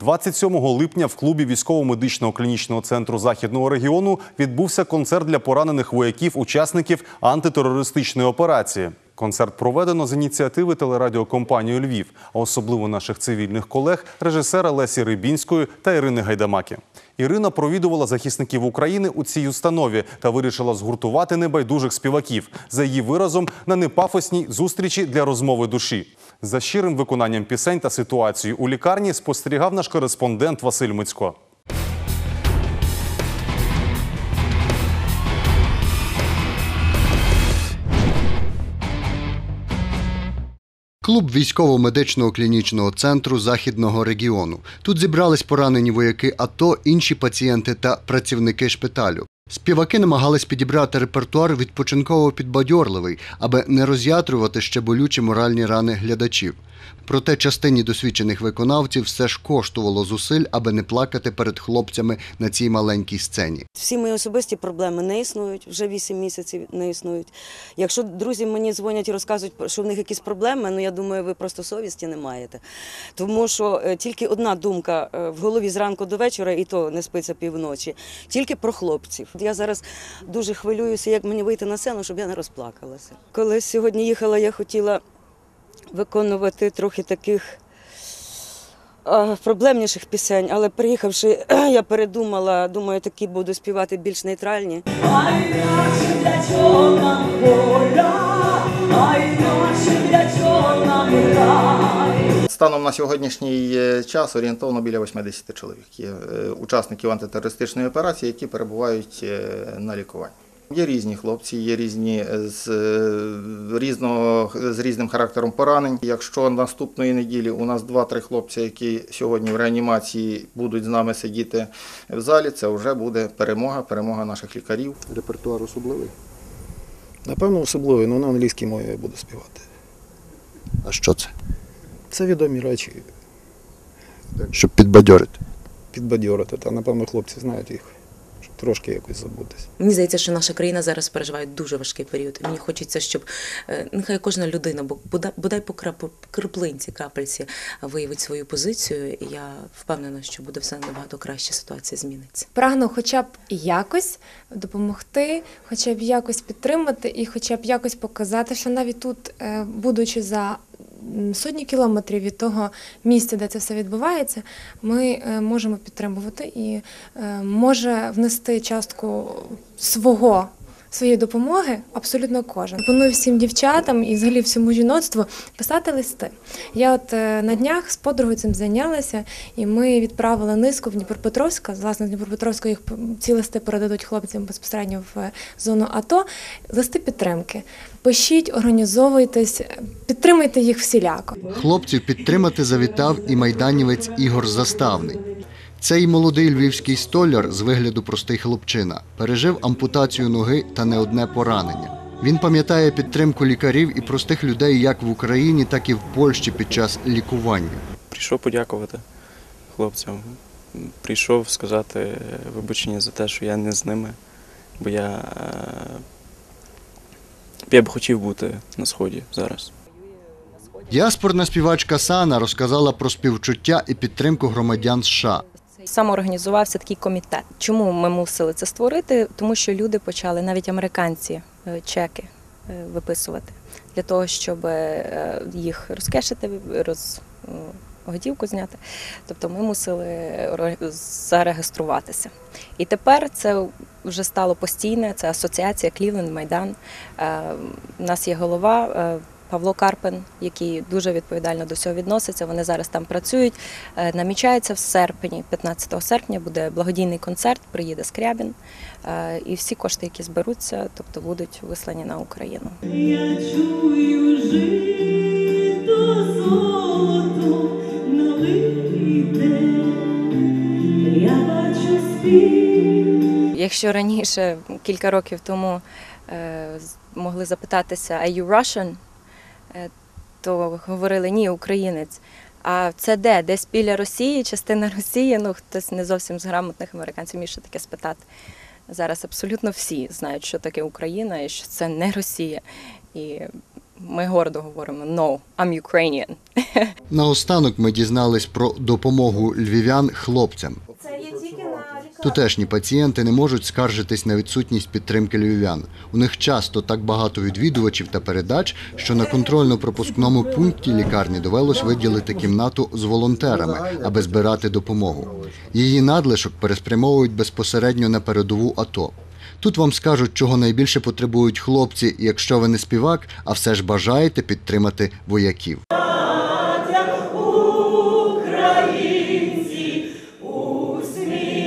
27 липня в клубі військово-медичного клінічного центру західного регіону відбувся концерт для поранених вояків-учасників антитерористичної операції. Концерт проведено з ініціативи телерадіокомпанії Львів, а особливо наших цивільних колег, режисера Лесі Рибінської та Ірини Гайдамаки. Ірина провідувала захисників України у цій установі та вирішила згуртувати небайдужих співаків за її виразом на непафосній зустрічі для розмови душі. За щирим виконанням пісень та ситуацією у лікарні спостерігав наш кореспондент Василь Мицько. Клуб військово-медичного клінічного центру західного регіону. Тут зібрались поранені вояки АТО, інші пацієнти та працівники шпиталю. Співаки намагались підібрати репертуар відпочинково підбадьорливий, аби не роз'ятрювати ще болючі моральні рани глядачів. Проте частині досвідчених виконавців все ж коштувало зусиль, аби не плакати перед хлопцями на цій маленькій сцені. Всі мої особисті проблеми не існують, вже 8 місяців не існують. Якщо друзі мені дзвонять і розказують, що в них якісь проблеми, ну я думаю, ви просто совісті не маєте. Тому що е, тільки одна думка е, в голові зранку до вечора, і то не спиться півночі, тільки про хлопців. Я зараз дуже хвилююся, як мені вийти на сцену, щоб я не розплакалася. Коли сьогодні їхала, я хотіла виконувати трохи таких проблемніших пісень, але приїхавши, я передумала, думаю, такі буду співати більш нейтральні. Ай, Станом на сьогоднішній е, час орієнтовно біля 80 чоловік є е, учасників антитерористичної операції, які перебувають е, на лікуванні. Є різні хлопці, є різні з різного з різним характером поранень. Якщо наступної неділі у нас 2-3 хлопці, які сьогодні в реанімації будуть з нами сидіти в залі, це вже буде перемога, перемога наших лікарів. Репертуар особливий. Напевно, особливий, але на англійській мові я буду співати. А що це? Це відомі речі, Щоб підбадьорити. підбадьорити. Та напевно хлопці знають їх, трошки якось забутися. Мені здається, що наша країна зараз переживає дуже важкий період. І мені хочеться, щоб е, нехай кожна людина, бо бодай, бодай по краплинці, крапельці виявить свою позицію. І я впевнена, що буде все набагато краще, ситуація зміниться. Прагну хоча б якось допомогти, хоча б якось підтримати і хоча б якось показати, що навіть тут, е, будучи за сотні кілометрів від того місця, де це все відбувається, ми е, можемо підтримувати і е, може внести частку свого. Своєї допомоги абсолютно кожен. Пропоную всім дівчатам і взагалі всьому жіноцтву писати листи. Я от е, на днях з подругою цим зайнялася, і ми відправили низку в Дніпропетровська. Власне, з Дніпропетровська їх ці листи передадуть хлопцям безпосередньо в е, зону АТО. Листи підтримки. Пишіть, організовуйтесь, підтримуйте їх всіляко. Хлопців підтримати завітав і майданівець Ігор Заставний. Цей молодий львівський столяр з вигляду простий хлопчина пережив ампутацію ноги та не одне поранення. Він пам'ятає підтримку лікарів і простих людей як в Україні, так і в Польщі під час лікування. Прийшов подякувати хлопцям. Прийшов сказати вибачення за те, що я не з ними, бо я, е, я б хотів бути на сході зараз. Діаспорна співачка Сана розказала про співчуття і підтримку громадян США. Самоорганізувався такий комітет. Чому ми мусили це створити? Тому що люди почали, навіть американці, е, чеки е, виписувати для того, щоб е, їх розкешити, роз, е, готівку зняти. Тобто ми мусили зареєструватися. І тепер це вже стало постійне. Це асоціація Клівленд Майдан. У нас є голова. Павло Карпин, який дуже відповідально до цього відноситься. Вони зараз там працюють. Е, Намічається в серпні, 15 серпня, буде благодійний концерт, приїде Скрябін. Е, І всі кошти, які зберуться, тобто будуть вислані на Україну. Я чую жито золото налите, я бачу спів. Якщо раніше, кілька років тому, е, могли запитатися «Are you Russian?», то говорили ні, українець. А це де? Десь біля Росії, частина Росії. Ну, хтось не зовсім з грамотних американців міг ще таке спитати. Зараз абсолютно всі знають, що таке Україна і що це не Росія. І ми гордо говоримо «No, I'm Ukrainian». Наостанок ми дізнались про допомогу львів'ян хлопцям. Тутешні пацієнти не можуть скаржитись на відсутність підтримки львів'ян. У них часто так багато відвідувачів та передач, що на контрольно-пропускному пункті лікарні довелось виділити кімнату з волонтерами, аби збирати допомогу. Її надлишок переспрямовують безпосередньо на передову АТО. Тут вам скажуть, чого найбільше потребують хлопці, якщо ви не співак, а все ж бажаєте підтримати вояків. Українці, усміхніть